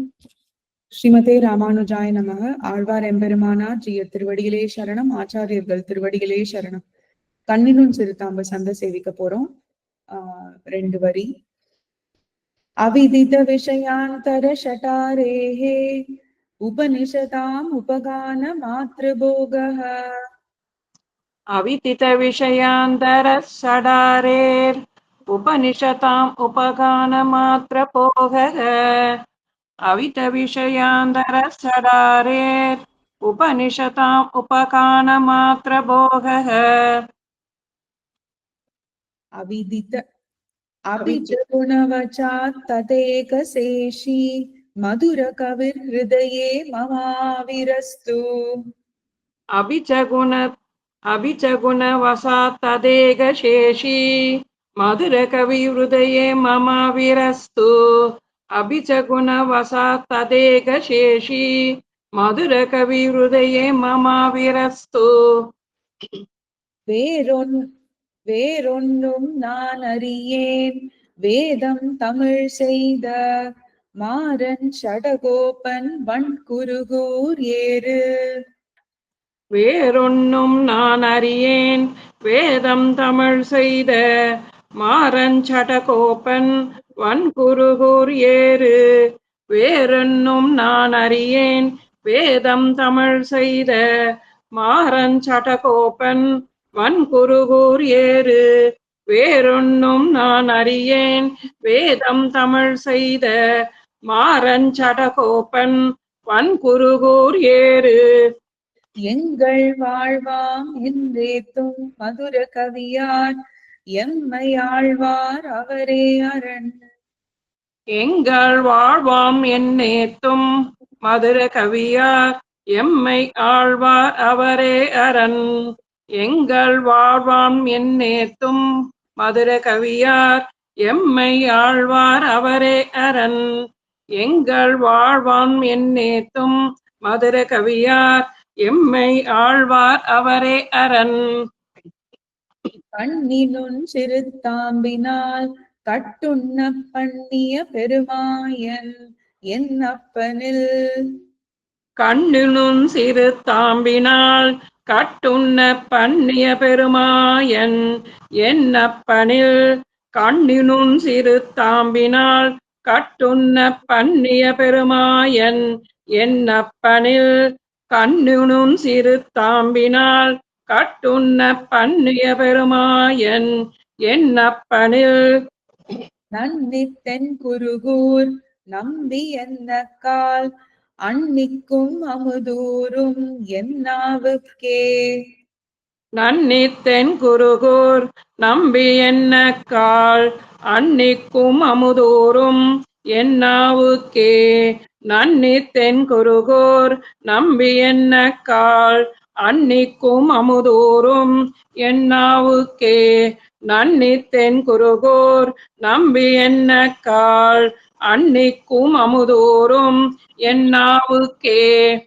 ஸ்ரீமதே ராமானுஜாய நமக. ஆழ்வார் எம்பெருமானார் ஜிய திருவடிகளே சரணம். ஆச்சாரியர்கள் திருவடிகளே சரணம். கண்ணினும் சிறுதாம்பு சந்தை சேவிக்க போறோம். ஆஹ் ரெண்டு வரி. அவிதித விஷயாந்தர ஷட்டாரேஹே. உபனிஷதாம் உபகான மாத்ருபோக அவிதித விஷயாந்தர ஷடாரேர். உபனிஷதாம் உபகான மாத்திர போக सडारेर् उपनिषताम् उपगानमात्रभोगः अविदित अविच गुणवचात् तदेकशेषी मधुरकविर्हृदये ममाविरस्तु। अभिचगुण अभिचगुणवशात् तदेकशेषी मधुरकविहृदये मम विरस्तु अभिचगुणवशात् तदेकशेषी मधुरकविहृदये मम विरस्तु வேறொன் வேறொன்றும் நான் அறியேன் வேதம் தமிழ் செய்த மாறன் சடகோபன் வன்குருகூர் ஏறு வேறொன்னும் நான் அறியேன் வேதம் தமிழ் செய்த மாறன் சடகோபன் வன்குருகூர் ஏறு. வேறொன்னும் நான் அறியேன். வேதம் தமிழ் செய்த மாறன் சடகோபன் வன்குருகூர் ஏறு. வேறொன்னும் நான் அறியேன். வேதம் தமிழ் செய்த மாறன் சடகோபன் வன்குருகூர் ஏறு. எங்கள் வாழ்வாம் என்றேத்தும் மதுர கவியார் எம்மை ஆழ்வார் அவரே அரண். எங்கள் வாழ்வாம் என்னேத்தும் மதுர கவியார் எம்மை ஆழ்வார் அவரே அரண். எங்கள் வாழ்வாம் என்னேத்தும் மதுர கவியார் எம்மை ஆழ்வார் அவரே அரண். எங்கள் வாழ்வாம் என்னேத்தும் மதுர கவியார் எம்மை ஆழ்வார் அவரே அரண். கண்ணினுன் சிறுத்தாம்பினால் கட்டுண்ண பண்ணிய பெருமாயன் என் அப்பனில் கண்ணினும் சிறு தாம்பினால் கட்டுண்ண பண்ணிய பெருமாயன் என்னப்பனில்? கண்ணினும் சிறு தாம்பினால் கட்டுண்ண பண்ணிய பெருமாயன் என்னப்பனில்? கண்ணினும் சிறு தாம்பினால் கட்டுண்ண பண்ணிய பெருமாயன் என்னப்பனில் நன்னி தென் குருகூர் நம்பி என்ன கால்? அன்னிக்கும் அமுதூரும் என்னாவுக்கே நன்னித்தென் குருகூர் நம்பி என்ன கால்? அன்னிக்கும் அமுதூரும் என்னாவுக்கே நன்னித்தென் குருகூர் நம்பி என்ன கால்? அன்னிக்கும் அமுதூரும் என்னாவுக்கே. நன்னித்தென் குருகூர் நம்பி என்ன கால்? அன்னிக்கும் அமுதூரும் என்னாவுக்கே.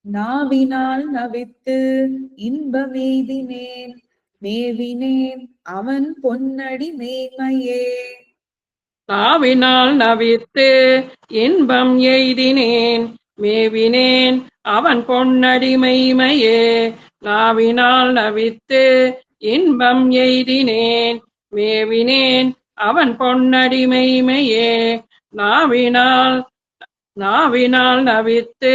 நாவினால் நவித்து இன்பமெய்தினேன் மேவினேன் அவன் பொன்னடி மேன்மையே. நாவினால் நவித்து இன்பம் எய்தினேன் மேவினேன் அவன் பொன்னடிமைமையே நாவினால் நவித்து இன்பம் எய்தினேன் மேவினேன் அவன் பொன்னடிமைமையே நாவினால் நாவினால் நவித்து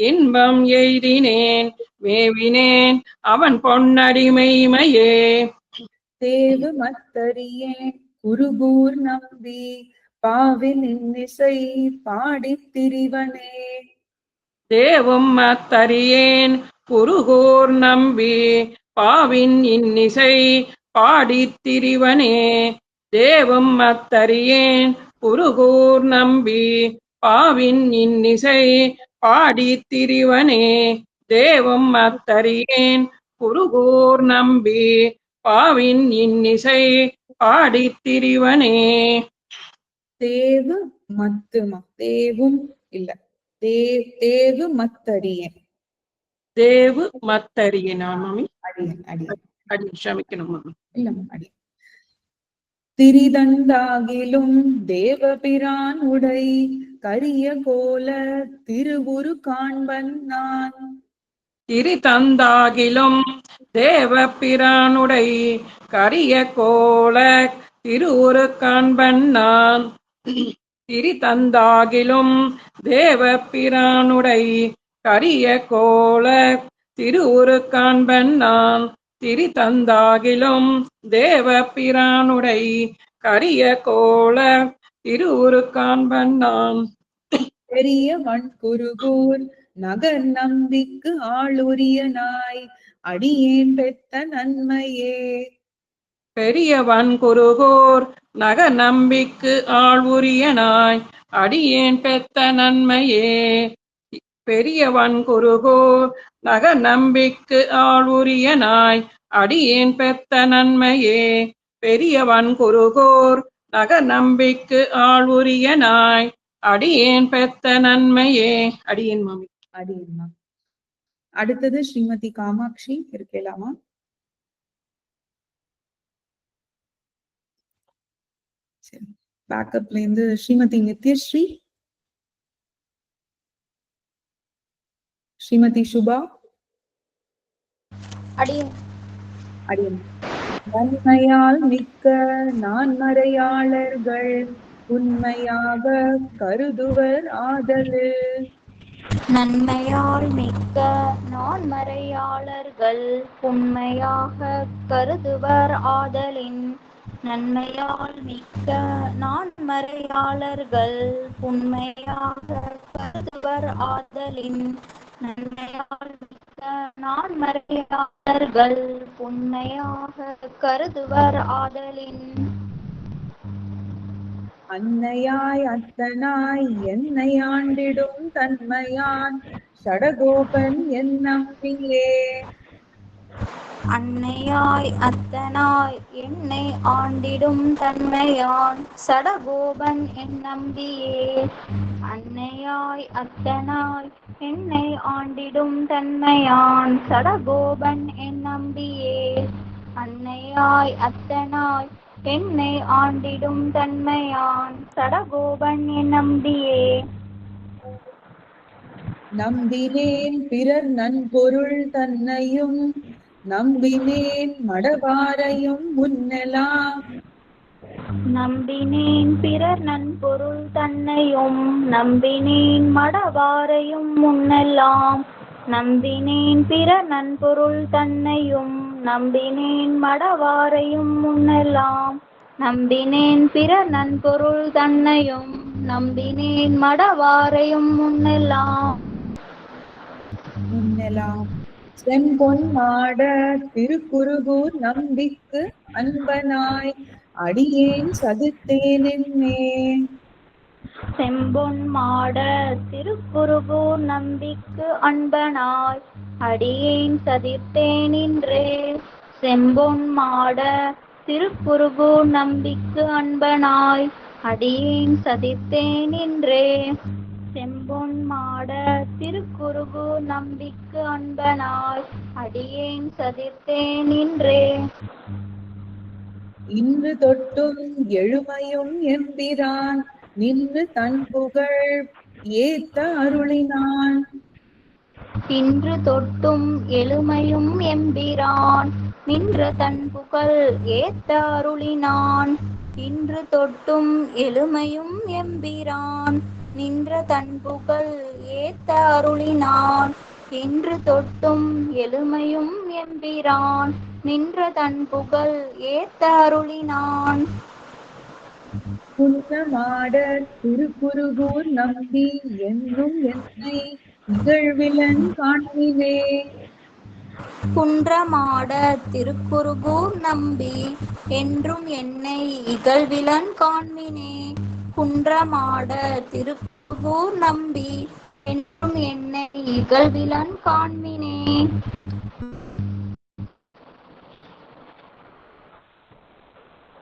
இன்பம் எய்தினேன் மேவினேன் அவன் பொன்னடிமைமையே. தேவு மத்தறியேன் குருபூர் நம்பி பாவின் இன்னிசை பாடித் திரிவனே. தேவும் அத்தறியேன் குருகூர் நம்பி பாவின் இன்னிசை பாடித்திரிவனே தேவும் மத்தறியேன் குருகூர் நம்பி பாவின் இன்னிசை பாடித்திரிவனே தேவம் அத்தறியேன் மத்தறியேன் குருகூர் நம்பி பாவின் இன்னிசை பாடித்திரிவனே தேவ தேவு மத்துமா தேவும் இல்ல. தேவு மத்தறியேன் தேவு மத்தறியனா மாமி அடியன் அடியன். அடி க்ஷமிக்கணும் மாமி இல்லம்மா அடியன். திரிதந்தாகிலும் தேவபிரான் உடை கரிய கோல திருவுரு காண்பன் நான். திரி தந்தாகிலும் தேவ பிரானுடை கரிய கோல திருவுரு காண்பன் நான். திரி தந்தாகிலும் தேவ பிரானுடை கரிய கோல திருவுரு காண்பன் நான் திரி தந்தாகிலும் தேவ பிரானுடை கரிய கோல திருவுரு காண்பன் நான் பெரிய வன்குருகூர் நகர் நம்பிக்கு ஆளுரியனாய் அடியேன் பெத்த நன்மையே. பெரியவன் குருகோர் நக நம்பிக்கு ஆழ்வுரியனாய் அடியேன் பெத்த நன்மையே. பெரியவன் குருகோர் நக நம்பிக்கு ஆழ்வுரியனாய் அடியேன் பெத்த நன்மையே. பெரியவன் குருகோர் நக நம்பிக்கு ஆழ்வுரியனாய் அடியேன் பெத்த நன்மையே. அடியேன் மாமி. அடியேன் அடுத்தது ஸ்ரீமதி காமாட்சி இருக்கலாமா சரி பேக்கப்ல இருந்து ஸ்ரீமதி நித்யஸ்ரீ ஸ்ரீமதி சுபா. நன்மையால் மிக்க நான்மறையாளர்கள் உண்மையாக கருதுவர் ஆதலு. நன்மையால் மிக்க நான்மறையாளர்கள் உண்மையாக கருதுவர் ஆதலின் நன்மையால் மிக்க நான்மறையாளர்கள் உண்மையாக கருதுவர் ஆதலின் நன்மையால் மிக்க நான்மறையாளர்கள் உண்மையாக கருதுவர் ஆதலின் அன்னையாய் அத்தனாய் என்னை ஆண்டிடும் தன்மையான் சடகோபன் என் நம்பியே. அன்னையாய் அத்தனாய் என்னை ஆண்டிடும் தன்மையான் சடகோபன் என் நம்பியே. அன்னையாய் அத்தனாய் என்னை ஆண்டிடும் தன்மையான் சடகோபன் என் நம்பியே. அன்னையாய் அத்தனாய் என்னை ஆண்டிடும் தன்மையான் சடகோபன் என் நம்பியே. நம்பினேன் பிறர் நன்பொருள் தன்னையும் நம்பினேன் மடவாரையும் முன்னெலாம். நம்பினேன் பிறர் நன்பொருள் தன்னையும் நம்பினேன் மடவாரையும் முன்னெல்லாம் நம்பினேன் பிறர் நன்பொருள் தன்னையும் நம்பினேன் மடவாரையும் முன்னெல்லாம் நம்பினேன் பிறர் நன்பொருள் தன்னையும் நம்பினேன் மடவாரையும் முன்னெல்லாம் முன்னெலாம். செம்பொன் மாட திருக்குறுகூர் நம்பிக்கு அன்பனாய். அடியேன் சதுத்தேனென்னே செம்பொன் மாட திருக்குறுகூர் நம்பிக்கு அன்பனாய். அடியேன் சதித்தேனின்றே செம்பொன் மாட திருக்குறுகூர் நம்பிக்கு அன்பனாய். அடியேன் சதித்தேனின்றே செம்பொன் மாட திருக்குருகூர் நம்பிக்கு அன்பனாய் அடியேன் சதிர்த்தேனின்றே இன்று. தொட்டும் எழுமையும் எம்பிரான் நின்று தன் புகழ் ஏத்த அருளினான். இன்று தொட்டும் எழுமையும் எம்பிரான் நின்ற தன் புகழ் ஏத்த அருளினான். இன்று தொட்டும் எழுமையும் எம்பிரான் நின்ற தன் புகழ் ஏத்த அருளினான். இன்று தொட்டும் எழுமையும் எம்பிரான். நின்ற தன் புகழ் ஏத்த அருளினான். திருக்குருகூர் நம்பி என்னும் என்னை இகழ்விலன் காண்பினே குன்றமாட திருக்குருகூர் நம்பி என்றும் என்னை இகழ்விலன் காண்மினே. குன்றமாட ஊர் நம்பி என்றும் என்னை இகழ்விலன் காண்மினே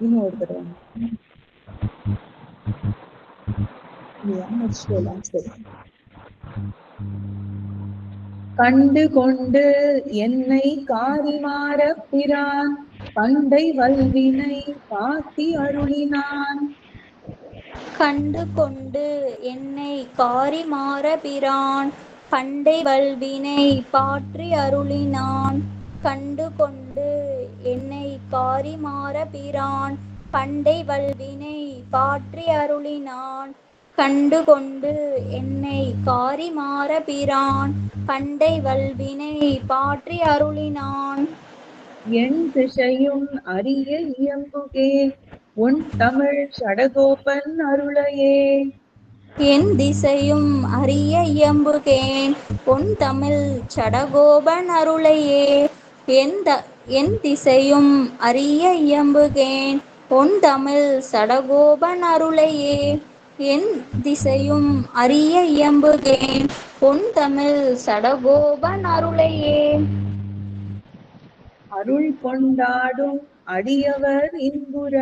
இன்னொரு தடவை. சரி? கண்டு கொண்டு என்னை காரிமாற பிரான் பண்டை வல்வினை காத்தி அருளினான். கண்டு கொண்டு என்னை காரிமாற பிரான். பண்டை வல்வினை பாற்றி அருளினான். கண்டு கொண்டு என்னை காரிமாற பிரான். பண்டை வல்வினை பாற்றி அருளினான். கண்டு கொண்டு என்னை காரிமாற பிரான். பண்டை வல்வினை பாற்றி அருளினான். என் திசையும் அறிய இயம்புகேன் உன் தமிழ் சடகோபன் அருளையே. என் திசையும் அறிய இயம்புகேன். பொன் தமிழ் சடகோபன் அருளையே. என் த என் திசையும் அறிய இயம்புகேன். பொன் தமிழ் சடகோபன் அருளையே. என் திசையும் அறிய இயம்புகேன். பொன் தமிழ் சடகோபன் அருளையே. அருள் கொண்டாடும் அடியவர் இன்புற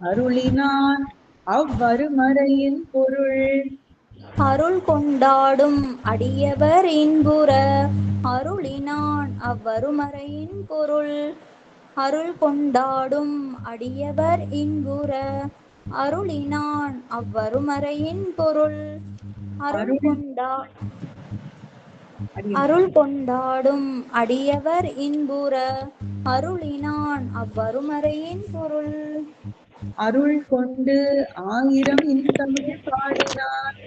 அருளினான் அவ்வருமறையின் பொருள் அருள் கொண்டாடும் அடியவர் இன்புற அருளினான் அவ்வருமறையின் பொருள் அருள் கொண்டாடும் அடியவர் இன்புற அருளினான் அவ்வருமறையின் பொருள் அருள் கொண்டா. அருள் கொண்டாடும் அடியவர் இன்புற அருளினான் அவ்வருமறையின் பொருள். அருள் கொண்டு ஆயிரம் இன்பமிழ் பாடினான்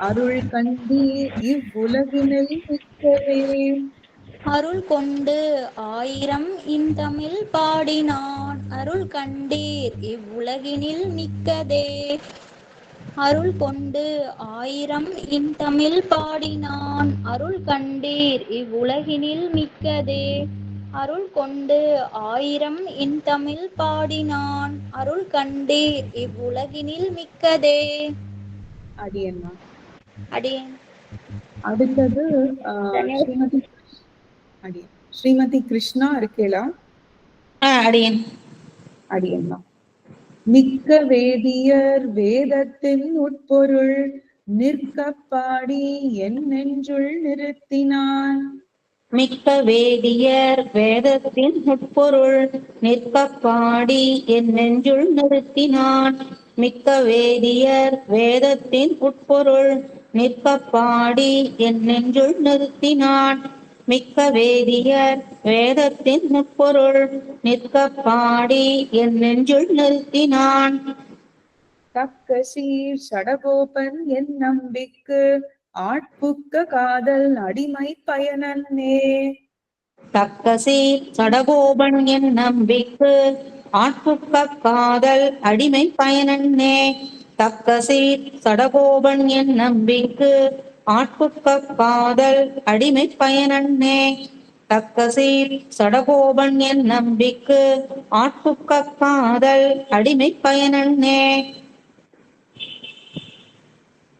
அருள் கண்டீர் இவ்வுலகினில் மிக்கவே அருள் கொண்டு ஆயிரம் இன்தமிழ் பாடினான். அருள் கண்டீர் இவ்வுலகினில் மிக்கதே அருள் கொண்டு ஆயிரம் இன்தமிழ் பாடினான். அருள் கண்டீர் இவ்வுலகினில் மிக்கதே. அருள் கொண்டு ஆயிரம் இன்தமிழ் பாடினான். அருள் கண்டீர் இவ்வுலகினில் மிக்கதே. அடியண்ணா அடியேன். அடுத்தது ஸ்ரீமதி அடி ஸ்ரீமதி கிருஷ்ணா இருக்கேளா அடியேன். அடியண்ணா மிக்க வேதியர் வேதத்தின் உட்பொருள் நிற்க பாடி என் நெஞ்சுள் நிறுத்தினான். மிக்க வேதியர் வேதத்தின் உட்பொருள் நிற்க பாடி என் நெஞ்சுள் நிறுத்தினான். மிக்க வேதியர் வேதத்தின் உட்பொருள் நிற்க பாடி என் நெஞ்சுள் நிறுத்தினான். மிக்க வேதியர் வேதத்தின் உட்பொருள் நிற்க பாடி என் நெஞ்சுள் நிறுத்தினான். தக்க சீர் சடகோபன் என் நம்பிக்கு ஆட்புக்க காதல் அடிமை பயனன்னே. தக்கசீர் சடகோபன் என் நம்பிக்கு ஆட்புக்க காதல் அடிமை பயனன்னே. தக்கசீர் சடகோபன் என் நம்பிக்கு ஆட்புக்க காதல் அடிமை பயனன்னே தக்கசீர் சடகோபன் என் நம்பிக்கு ஆட்புக்க காதல் அடிமை பயனன்னே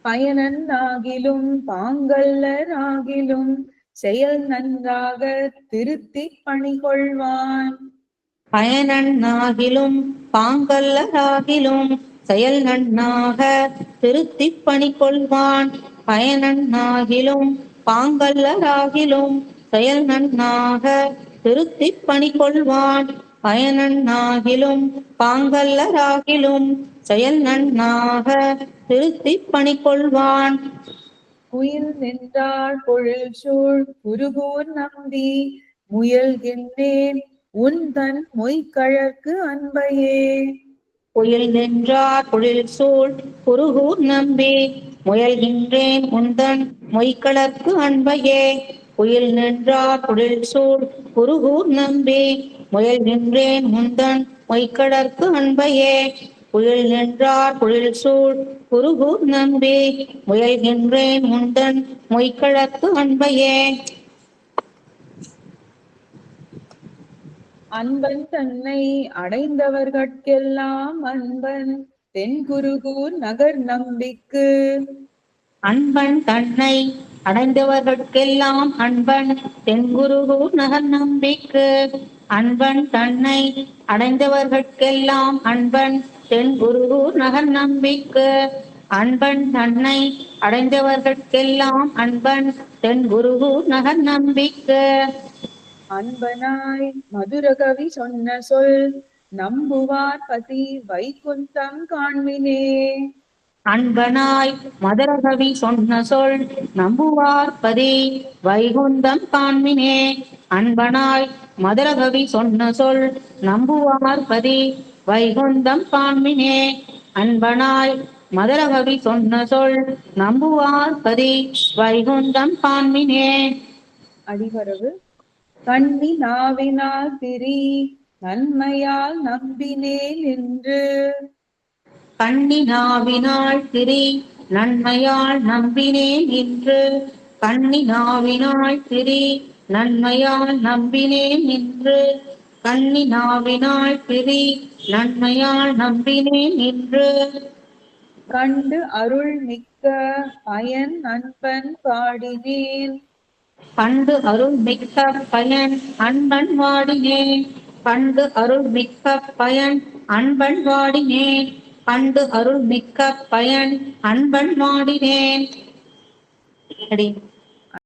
பயனன்னாகிலும் பாங்கல்லராகிலும் செயல் நன்றாக திருத்தி பணிகொள்வான். பயனன்னாகிலும் பாங்கல்லராகிலும் செயல் நன்னாக திருத்திப் பணி கொள்வான் பயனன்னாகிலும் பாங்கல்லராகிலும் செயல் நன்னாக திருத்திப் பணி கொள்வான் பயனன்னாகிலும் பாங்கல்லராகிலும் செயல் நன்னாக திருத்திப் பணி கொள்வான் குயில் நின்றாள் பொழில் சூழ் குருகூர் நம்பி முயல்கின்றேன் உன் தன் மொய்கழற்கு அன்பையே. புயல் நின்றார் பொழில் சூழ் குருகூர் நம்பி முயல்கின்றேன் முந்தன் மொய்களற்கு அன்பையே. புயல் நின்றார் பொழில் சூழ் குருகூர் நம்பி. முயல்கின்றேன் முந்தன் மொய்கடற்கு அன்பையே. புயல் நின்றார் புயல் சூழ் குருகூர் நம்பி. முயல்கின்றேன் முந்தன் மொய்கடற்கு அன்பையே. அன்பன் தன்னை அடைந்தவர்கட்கெல்லாம் அன்பன். தென்குருகூர் நகர் நம்பிக்கு. அன்பன் தன்னை அடைந்தவர்கட்கெல்லாம் அன்பன் தென்குருகூர் நகர் நம்பிக்கு. அன்பன் தன்னை அடைந்தவர்கட்கெல்லாம் அன்பன் தென்குருகூர் நகர் நம்பிக்கு. அன்பன் தன்னை அடைந்தவர்கட்கெல்லாம் அன்பன் தென்குருகூர் நகர் நம்பிக்கு. அன்பனாய் மதுரகவி சொன்ன சொல் நம்புவார் பதி வைகுந்தம் காண்மினே அன்பனாய் மதரகவி சொன்ன சொல் நம்புவார்பதே வைகுந்தம் காண்மினே அன்பனாய் மதரகவி சொன்ன சொல் நம்புவார்பதே வைகுந்தம் காண்மினே அன்பனாய் மதரகவி சொன்ன சொல் நம்புவார்பதே வைகுந்தம் காண்மினே அடிவரவு. கண்ணி நாவினால் திரி. நன்மையால் நம்பினேன் என்று. கண்ணினாவினாள் திரி நன்மையால் நம்பினேன் என்று. கண்ணினாவினாள் திரி நன்மையால் நம்பினேன் என்று. கண்ணினாவினாள் திரி நன்மையால் நம்பினேன் என்று. கண்டு அருள் மிக்க பயன் நண்பன் பாடினேன். கண்டு அருள் மிக்க பயன் அன்பன் வாடினேன் பண்டு அருள் மிக்க பயன் அன்பன் வாடினேன். பண்டு அருள் மிக்க பயன் அன்பன் வாடினேன். அடி